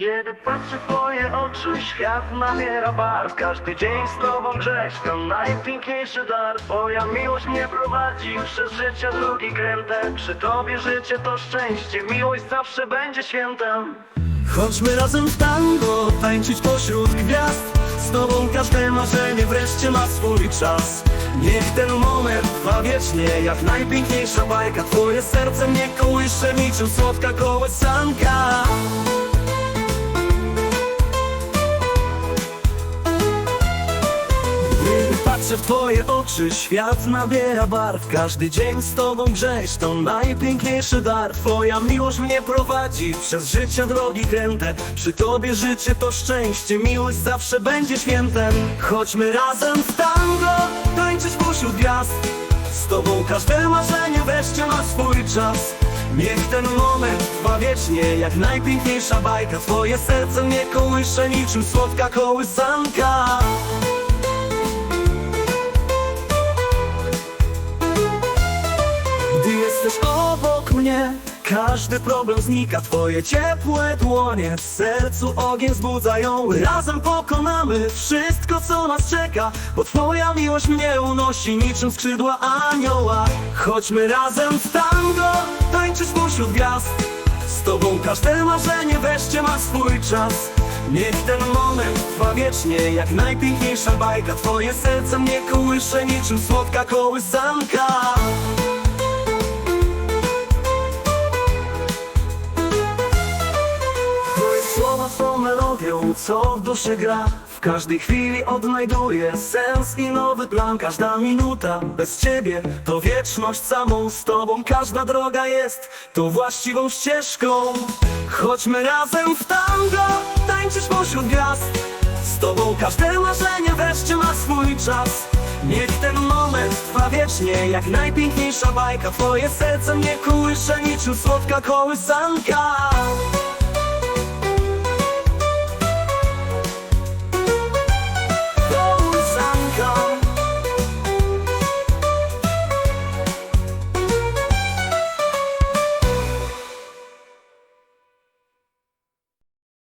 Kiedy patrzę w twoje oczy, świat nabiera barw. Każdy dzień z tobą grzeć to najpiękniejszy dar. Twoja miłość mnie prowadzi przez życie drogi kręte. Przy tobie życie to szczęście, miłość zawsze będzie świętem. Chodźmy razem w tango, tańczyć pośród gwiazd. Z tobą każde marzenie wreszcie ma swój czas. Niech ten moment trwa wiecznie, jak najpiękniejsza bajka. Twoje serce mnie kołysze niczym słodka kołysanka patrzę w twoje oczy, świat nabiera barw. Każdy dzień z tobą grzeć to najpiękniejszy dar. Twoja miłość mnie prowadzi przez życie drogi kręte. Przy tobie życie to szczęście, miłość zawsze będzie świętem. Chodźmy razem w tango, tańczyć pośród gwiazd. Z tobą każde marzenie wreszcie ma swój czas. Niech ten moment trwa wiecznie, jak najpiękniejsza bajka. Twoje serce mnie kołysze niczym słodka kołysanka mnie. Każdy problem znika, twoje ciepłe dłonie W sercu ogień wzbudzają. Razem pokonamy wszystko co nas czeka Bo twoja miłość mnie unosi niczym skrzydła anioła. Chodźmy razem w tango, tańczyć pośród gwiazd. Z tobą każde marzenie wreszcie ma swój czas. Niech ten moment trwa wiecznie Jak najpiękniejsza bajka. Twoje serce mnie kołysze niczym słodka kołysanka są melodią, co w duszy gra. W każdej chwili odnajduję sens i nowy plan. Każda minuta bez ciebie to wieczność samą z tobą. Każda droga jest tą właściwą ścieżką. Chodźmy razem w tango, tańczyć pośród gwiazd. Z tobą każde marzenie wreszcie ma swój czas. Niech ten moment trwa wiecznie, jak najpiękniejsza bajka. Twoje serce mnie kołysze niczym słodka kołysanka